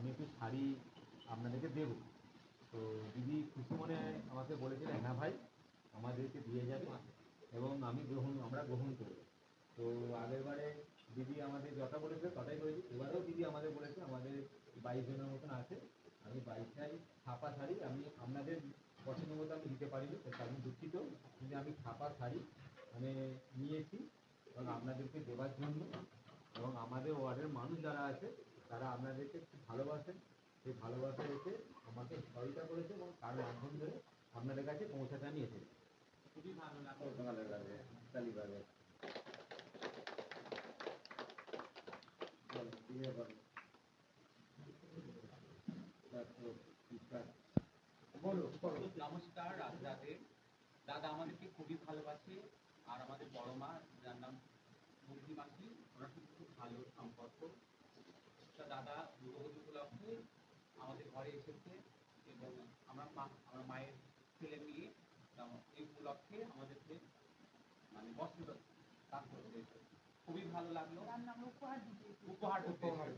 আমি একটু শাড়ি আপনাদেরকে দেবো। তো দিদি খুশি মনে আমাকে বলেছিলেন হ্যাঁ ভাই, আমাদেরকে দিয়ে যাবে এবং আমি গ্রহণ, আমরা গ্রহণ করব। তো আগেরবারে দিদি আমাদের যটা বলেছিল তটাই করেছি। এবারেও দিদি আমাদের বলেছে, আমাদের বাইশ জনের মতন আছে, আমি বাইশটাই ছাপা শাড়ি, আমি আপনাদের পছন্দ মতো আমি দিতে পারিনি জন্য দুঃখিত, কিন্তু আমি ছাপা শাড়ি মানে নিয়েছি এবং আপনাদেরকে দেওয়ার জন্য এবং আমাদের ওয়ার্ডের মানুষ যারা আছে তারা আপনাদেরকে খুব ভালোবাসেন। সেই ভালোবাসা রেখে আমাকে সহায়তা করেছে এবং তার মাধ্যম ধরে আপনাদের কাছে পৌঁছাতে আমি এসেছি খুবই ভালো লাগল। ভালো লাগে কালীবাগে বলো বলো? নমস্কার রাধে। দাদা আমাদেরকে খুবই ভালোবাসে। আর আমাদের বড় মা যার নাম মুরগি মাসি ওনার সাথে খুব ভালো সম্পর্ক। তা দাদা দুর্গাপুজো উপলক্ষে আমাদের ঘরে এসেছে এবং আমার মা আমার মায়ের ছেলে মেয়ে এই উপলক্ষে আমাদেরকে মানে বস্ত্র দান করতে এসেছে। খুবই ভালো লাগল। উপহার উপহার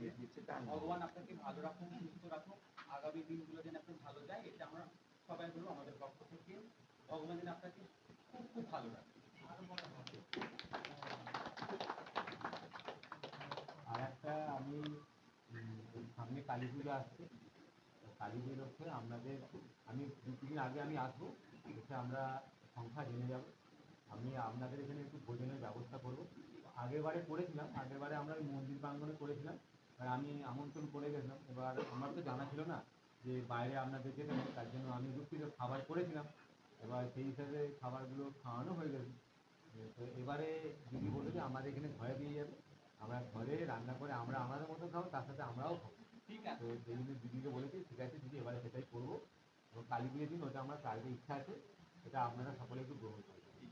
ভগবান আপনাকে ভালো রাখুন সুস্থ রাখুন আগামী দিনগুলো যেন আপনার ভালো যায় এটা আমরা সবাই বলব আমাদের পক্ষ থেকে। ভগবান যেন আপনাকে খুব খুব ভালো রাখে আর একটা আমি উম, এই সামনে কালী পুজো আসছে কালী পুজোতে আপনাদের আমি দু তিন আগে আমি আসব, এসে আমরা সংখ্যা জেনে যাব। আমি আপনাদের এখানে একটু ভোজনের ব্যবস্থা করব। আগেরবারে করেছিলাম, আগেরবারে আমরা ওই মন্দির প্রাঙ্গণে করেছিলাম আর আমি আমন্ত্রণ করে গেছিলাম। এবার আমার তো জানা ছিল না যে বাইরে আপনাদেরকে দেবো তার জন্য আমি দুঃখিত খাবার করেছিলাম। এবার সেই হিসাবে খাবারগুলো খাওয়ানো হয়ে গেছে। তো এবারে দিদি বলল যে আমাদের এখানে ঘরে দিয়ে যাবে। আমরা ঘরে রান্না করে আমরা আমাদের মতো খাব, তার সাথে আমরাও খাব। তো সেই জন্য দিদিকে বলেছি ঠিক আছে দিদি এবারে সেটাই করব। এবং কালী পুজোর দিন ওটা আমার কালকে ইচ্ছা আছে এটা আপনারা সকলে একটু গ্রহণ করবেন।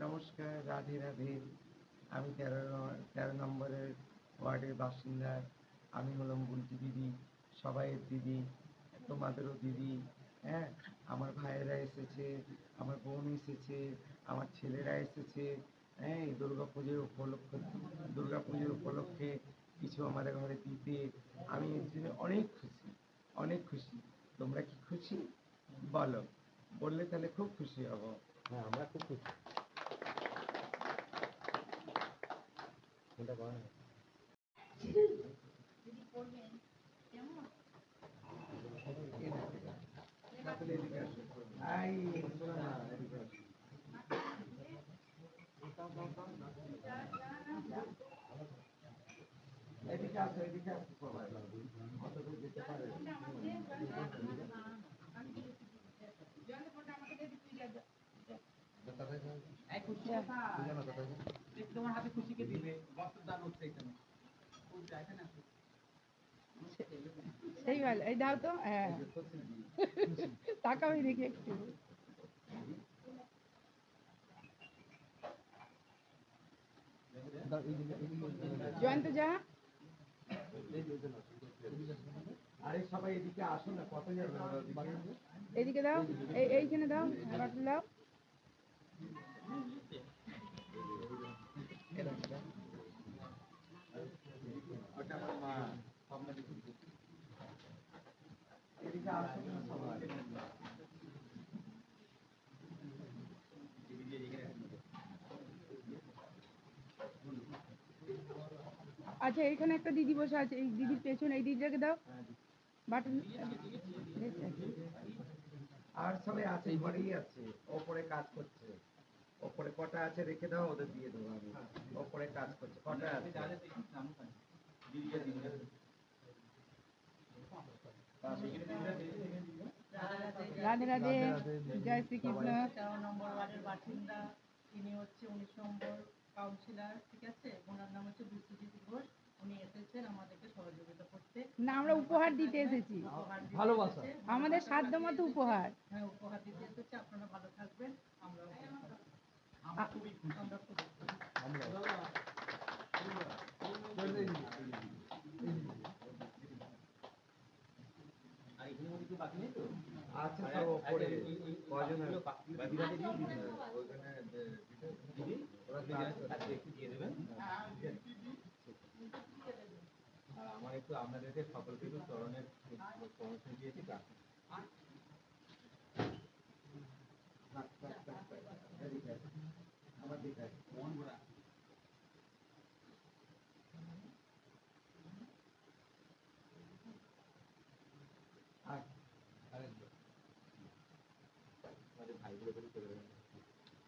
নমস্কার রাধে রাধে। আমি তেরো ন- তেরো নম্বরের ওয়ার্ডের বাসিন্দা। আমি হলাম বুলটি দিদি সবাইয়ের দিদি তোমাদেরও দিদি। হ্যাঁ আমার ভাইয়েরা এসেছে আমার বোন এসেছে আমার ছেলেরা এসেছে হ্যাঁ দুর্গা পুজোর উপলক্ষে, দুর্গা পুজোর উপলক্ষে কিছু আমাদের ঘরে দিতে আমি অনেক খুশি অনেক খুশি। তোমরা কি খুশি? বলো। বললে তাহলে খুব খুশি হব। হ্যাঁ আমরা খুব খুশি। কোনটা করেন তাহলে এদিকে আসো। আই, শোনো না, এদিকে আসো। এদিকে আসো, এদিকে আসো সবাই। কত দূর যেতে পারে? এই খুশি দেখ তোমার হাতে খুশিকে দিবে বস্ত্র দান হচ্ছে এখানে খুব জায়গা না সেই ভালো এই দাও তো হ্যাঁ তাকাবি দেখি একটু জয়ন্ত যা আরে সবাই এদিকে আসো না কত এদিকে দাও এইখানে দাও, বাটন দাও। এদিকে আসো না, সবাই আচ্ছা এইখানে একটা দিদি বসে আছে। এই দিদির পেছনে এই দিদিটাকে দাও। বাটন আর সবাই আছে ঘরেই আছে। ওপরে কাজ করছে। ওপরে কটা আছে রেখে দাও ওদের দিয়ে দেবো আমি। ওপরে কাজ করছে কটা আছে? রাধে রাধে জয় শ্রীকৃষ্ণ। তেরো নম্বর ওয়ার্ডের বাসিন্দা তিনি হচ্ছে উনিশ নম্বর। কাউন্সিলর ঠিক আছে ওনার নাম হচ্ছে বিশ্বজিৎ ঘোষ উনি এসেছেন আমাদেরকে সহযোগিতা করতে না আমরা উপহার দিতে এসেছি ভালোবাসা। আমাদের সাধ্য মতো উপহার হ্যাঁ উপহার দিতে এসেছে আপনারা ভালো থাকবেন আমরা আমরা খুবই আমরা খুব আর এখানে মধ্যে বাকি নেই তো আছে সব ওপরে কজন বাকিগুলো আছে? বাকি- দিদিরাকে দিয়ে দিন। ওইখানে দিদি আমার একটু আপনাদেরকে সকলকে একটু চরণের প্রমোশন দিয়েছি তা আমার দিকে আছে। আর আমাদের ভাইগুলো করে চলে যাবেন